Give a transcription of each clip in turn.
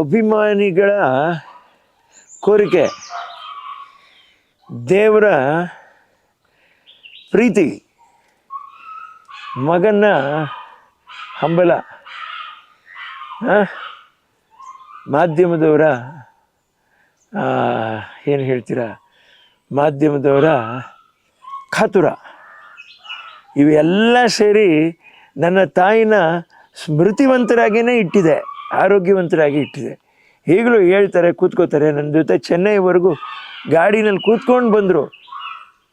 ಅಭಿಮಾನಿಗಳ ಕೋರಿಕೆ. ದೇವರ ಪ್ರೀತಿ. ಮಗನ ಹಂಬಲ? ಮಾಧ್ಯಮದವರ ಏನು ಹೇಳ್ತೀರಾ? ಮಾಧ್ಯಮದವರ ಖಾತುರ. ಇವೆಲ್ಲ ಸೇರಿ ನನ್ನ ತಾಯಿನ ಸ್ಮೃತಿವಂತರಾಗಿಯೇ ಇಟ್ಟಿದೆ. ಆರೋಗ್ಯವಂತರಾಗಿ ಇಟ್ಟಿದೆ. ಈಗಲೂ ಹೇಳ್ತಾರೆ, ಕೂತ್ಕೋತಾರೆ ನನ್ನ ಜೊತೆ ಚೆನ್ನೈವರೆಗೂ ಗಾಡಿನಲ್ಲಿ ಕೂತ್ಕೊಂಡು ಬಂದರು.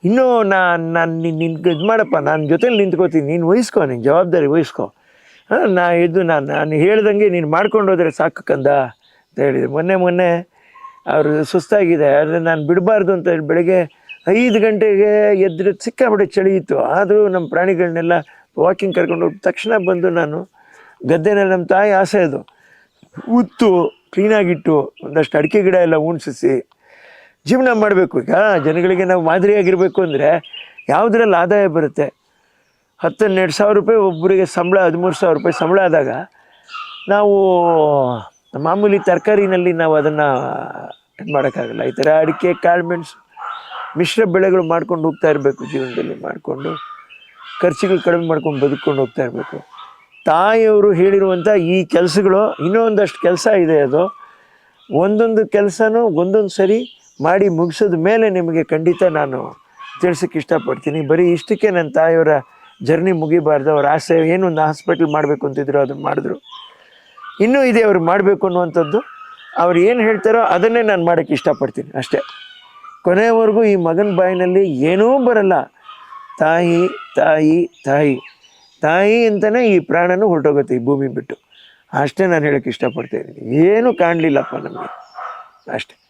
ಇನ್ನೂ ನಾನು ನಾನು ನಿನ್ಗೆ ಇದು ಮಾಡಪ್ಪ, ನಾನು ಜೊತೆ ನಿಂತ್ಕೋತೀನಿ, ನೀನು ವಹಿಸ್ಕೊ, ನೀನು ಜವಾಬ್ದಾರಿ ವಹಿಸ್ಕೊ. ಹಾಂ, ನಾ ಇದು ನಾನು ನಾನು ಹೇಳ್ದಂಗೆ ನೀನು ಮಾಡ್ಕೊಂಡು ಹೋದರೆ ಸಾಕು ಕಂದ ಅಂತ ಹೇಳಿದೆ ಮೊನ್ನೆ ಮೊನ್ನೆ ಅವರು ಸುಸ್ತಾಗಿದೆ, ಆದರೆ ನಾನು ಬಿಡಬಾರ್ದು ಅಂತ ಹೇಳಿ ಬೆಳಗ್ಗೆ ಐದು ಗಂಟೆಗೆ ಎದ್ರೆ ಸಿಕ್ಕಾಪಟ್ಟೆ ಚಳಿ ಇತ್ತು. ಆದರೂ ನಮ್ಮ ಪ್ರಾಣಿಗಳನ್ನೆಲ್ಲ ವಾಕಿಂಗ್ ಕರ್ಕೊಂಡು ಹೋಗಿ ತಕ್ಷಣ ಬಂದು ನಾನು ಗದ್ದೆನಲ್ಲಿ ನಮ್ಮ ತಾಯಿ ಆಸೆ ಅದು. ಉತ್ತು ಕ್ಲೀನಾಗಿಟ್ಟು ಒಂದಷ್ಟು ಅಡಿಕೆ ಗಿಡ ಎಲ್ಲ ಉಣ್ಸಿಸಿ ಜೀವನ ಮಾಡಬೇಕು ಈಗ. ಜನಗಳಿಗೆ ನಾವು ಮಾದರಿಯಾಗಿರಬೇಕು ಅಂದರೆ ಯಾವುದ್ರಲ್ಲಿ ಆದಾಯ ಬರುತ್ತೆ? ಹತ್ತು ಹನ್ನೆರಡು ಸಾವಿರ ರೂಪಾಯಿ ಒಬ್ಬರಿಗೆ ಸಂಬಳ, ಹದಿಮೂರು ಸಾವಿರ ರೂಪಾಯಿ ಸಂಬಳ ಆದಾಗ ನಾವು ಮಾಮೂಲಿ ತರಕಾರಿನಲ್ಲಿ ನಾವು ಅದನ್ನು ಇದು ಮಾಡೋಕ್ಕಾಗಲ್ಲ. ಈ ಥರ ಅಡಿಕೆ ಕಾಳುಮೆಣಸು ಮಿಶ್ರ ಬೆಳೆಗಳು ಮಾಡ್ಕೊಂಡು ಹೋಗ್ತಾ ಇರಬೇಕು ಜೀವನದಲ್ಲಿ, ಮಾಡಿಕೊಂಡು ಖರ್ಚುಗಳು ಕಡಿಮೆ ಮಾಡ್ಕೊಂಡು ಬದುಕೊಂಡು ಹೋಗ್ತಾ ಇರಬೇಕು. ತಾಯಿಯವರು ಹೇಳಿರುವಂಥ ಈ ಕೆಲಸಗಳು ಇನ್ನೊಂದಷ್ಟು ಕೆಲಸ ಇದೆ ಅದು. ಒಂದೊಂದು ಕೆಲಸನೂ ಒಂದೊಂದು ಸರಿ ಮಾಡಿ ಮುಗಿಸಿದ ಮೇಲೆ ನಿಮಗೆ ಖಂಡಿತ ನಾನು ತಿಳ್ಸೋಕ್ಕೆ ಇಷ್ಟಪಡ್ತೀನಿ. ಬರೀ ಇಷ್ಟಕ್ಕೆ ನನ್ನ ತಾಯಿಯವರ ಜರ್ನಿ ಮುಗಿಬಾರ್ದು. ಅವ್ರ ಆಸೆ ಏನು ಒಂದು ಹಾಸ್ಪಿಟ್ಲ್ ಮಾಡಬೇಕು ಅಂತಿದ್ರು, ಅದನ್ನು ಮಾಡಿದ್ರು. ಇನ್ನೂ ಇದೆ ಅವ್ರು ಮಾಡಬೇಕು ಅನ್ನುವಂಥದ್ದು. ಅವ್ರು ಏನು ಹೇಳ್ತಾರೋ ಅದನ್ನೇ ನಾನು ಮಾಡೋಕ್ಕೆ ಇಷ್ಟಪಡ್ತೀನಿ ಅಷ್ಟೇ. ಕೊನೆಯವರೆಗೂ ಈ ಮಗನ ಬಾಯಿನಲ್ಲಿ ಏನೂ ಬರಲ್ಲ. ತಾಯಿ ತಾಯಿ ತಾಯಿ. ತಾಯಿ ಅಂತಲೇ ಈ ಪ್ರಾಣನೂ ಹೊರಟೋಗುತ್ತೆ ಈ ಭೂಮಿ ಬಿಟ್ಟು. ಅಷ್ಟೇ ನಾನು ಹೇಳೋಕ್ಕೆ ಇಷ್ಟಪಡ್ತಾ ಇದ್ದೀನಿ. ಏನೂ ಕಾಣಲಿಲ್ಲಪ್ಪ ನಮಗೆ. ಅಷ್ಟೇ.